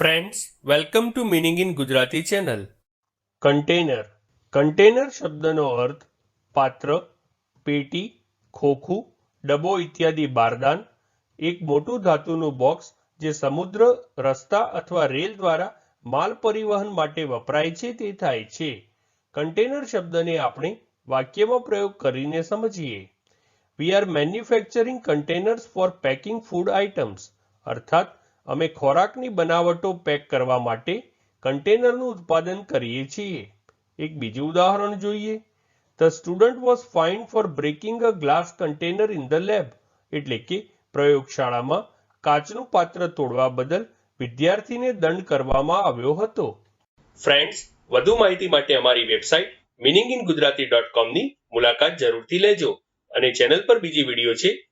Friends welcome to meaning in Gujarati channel container container શબ્દનો અર્થ પાત્ર, પેટી, ખોખું, ડબ્બો ઇત્યાદિ બારદાન, એક મોટું ધાતુનું બોક્સ જે સમુદ્ર, રસ્તા અથવા રેલ દ્વારા માલ પરિવહન માટે વપરાય છે તે થાય છે. કન્ટેનર શબ્દને આપણે વાક્યમાં પ્રયોગ કરીને સમજીએ. We are manufacturing containers for packing food items અર્થાત અમે ખોરાકની બનાવટો પેક કરવા માટે કન્ટેનરનું ઉત્પાદન કરીએ છીએ. એક બીજું ઉદાહરણ જોઈએ. The student was fine for breaking a glass container in the lab એટલે કે પ્રયોગશાળામાં કાચનું પાત્ર તોડવા બદલ વિદ્યાર્થીને દંડ કરવામાં આવ્યો હતો. ફ્રેન્ડ્સ વધુ માહિતી માટે અમારી website meaning in Gujarati dot કોમની મુલાકાત જરૂરથી લેજો અને ચેનલ પર બીજી વીડિયો છે